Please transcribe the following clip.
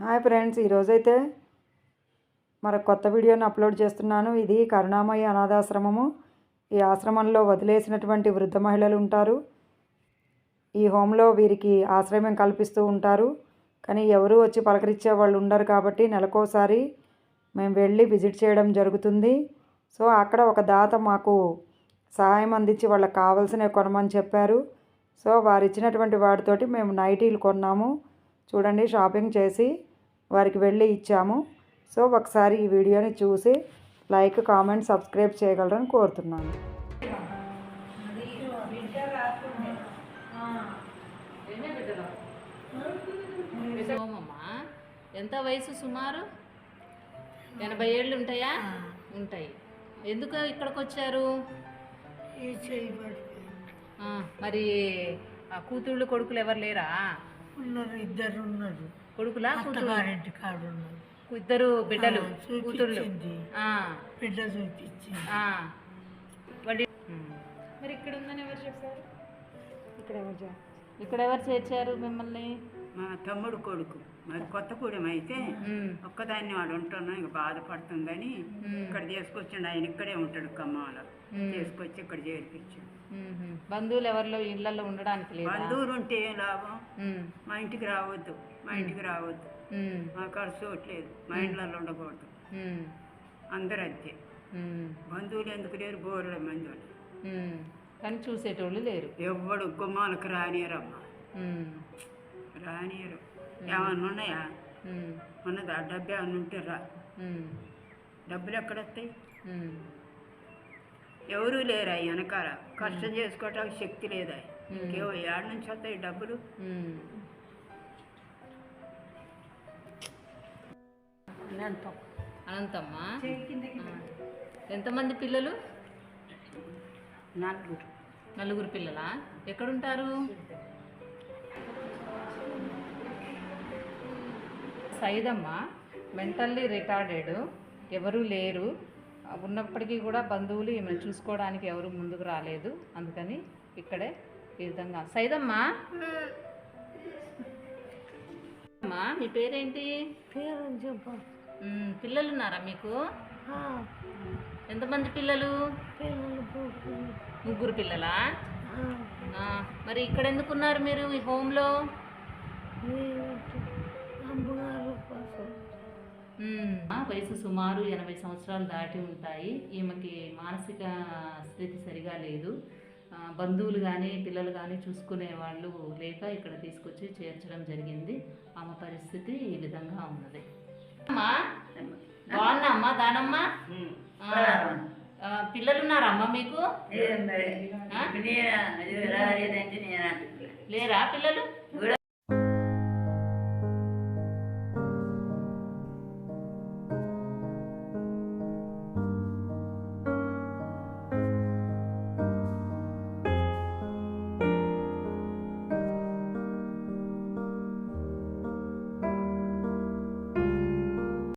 Hi friends ఈరోజైతే మరొక కొత్త వీడియోని అప్లోడ్ చేస్తున్నాను. ఇది కరుణామయ్య అనాథాశ్రమము. ఈ ఆశ్రమంలో వదిలేసినటువంటి వృద్ధ మహిళలు ఉంటారు. ఈ హోంలో వీరికి ఆశ్రయం కల్పిస్తూ ఉంటారు. కానీ ఎవరు వచ్చి పలకరించే వాళ్ళు ఉండరు కాబట్టి నెలకోసారి మేము వెళ్ళి విజిట్ చేయడం జరుగుతుంది. సో అక్కడ ఒక దాత మాకు సహాయం అందించి వాళ్ళకి కావాల్సినవి కొనమని చెప్పారు. సో వారు ఇచ్చినటువంటి వాటితోటి మేము నైటీలు కొన్నాము. చూడండి షాపింగ్ చేసి వారికి వెళ్ళి ఇచ్చాము. సో ఒకసారి ఈ వీడియోని చూసి లైక్ కామెంట్ సబ్స్క్రైబ్ చేయగలరని కోరుతున్నాను. సోమమ్మా ఎంత వయసు సుమారు? ఎనభై ఏళ్ళు ఉంటాయా? ఉంటాయి. ఎందుకు ఇక్కడికి వచ్చారు మరి ఆ కూతుళ్ళు కొడుకులు ఎవరు లేరా? ఉన్నారు ఇద్దరు ఉన్నారు. కొడుకులా కూతురు అత్తగారింటి కాడు ఇద్దరు బిడ్డలు కూతుళ్ళు బిడ్డ ఉమ్. మరి ఇక్కడ ఉందని ఎవరు చెప్పారు? ఇక్కడ ఎవరు ఇక్కడ ఎవరు చేర్చారు మిమ్మల్ని? మా తమ్ముడు కొడుకు. మరి కొత్తగూడెం అయితే ఉమ్, ఒక్కదాన్ని వాడు ఉంటున్నా ఇక బాధపడుతుందని ఇక్కడ తీసుకొచ్చిండు. ఆయన ఇక్కడే ఉంటాడు ఖమ్మంలో. తీసుకొచ్చి ఇక్కడ చేర్పించాడు. బంధువులు ఎవరిలో? ఇళ్ళలో ఉండడానికి బంధువులు ఉంటే ఏం లాభం? మా ఇంటికి రావద్దు. మా ఇంటికి రావద్దు. మా కాడ చోట్లేదు మా ఇండ్లలో ఉండకూడదు. అందరు అంతే. బంధువులు ఎందుకు లేరు? బోరుల మంది. కానీ చూసేటోళ్ళు లేరు. ఎవ్వడు గుమ్మాలకు రానియరమ్మా. రానియరు ఏమన్నా ఉన్నాయా? ఉన్నదా? డబ్బు ఏమన్నా ఉంటే రా. డబ్బులు ఎక్కడొస్తాయి? ఎవరూ లేరా ఈ వెనకాల? కష్టం చేసుకోవటానికి శక్తి లేదా. కేవలం ఏడు నుంచి వస్తాయి డబ్బులు. అనంతమ్మ. ఎంతమంది పిల్లలు? నలుగురు. నలుగురు పిల్లలా? ఎక్కడుంటారు? సైదమ్మ మెంటల్లీ రిటార్డెడ్ ఎవరూ లేరు. ఉన్నప్పటికీ కూడా బంధువులు ఈమెను చూసుకోవడానికి ఎవరు ముందుకు రాలేదు. అందుకని ఇక్కడే ఈ విధంగా. సైదమ్మ! అమ్మా మీ పేరేంటి? మ్, పిల్లలు ఉన్నారా మీకు? ఎంతమంది పిల్లలు. ముగ్గురు. పిల్లలా? మరి ఇక్కడ ఎందుకున్నారు మీరు ఈ హోమ్లో? వయసు సుమారు ఎనభై సంవత్సరాలు దాటి ఉంటాయి. ఈమెకి మానసిక స్థితి సరిగా లేదు. బంధువులు కానీ పిల్లలు కానీ చూసుకునే వాళ్ళు లేక ఇక్కడ తీసుకొచ్చి చేర్చడం జరిగింది. ఆమె పరిస్థితి ఈ విధంగా ఉన్నది. అమ్మా బాగున్నా అమ్మా దానమ్మా ఆ, ఆ, పిల్లలు ఉన్నారా అమ్మా మీకు? లేరా పిల్లలు?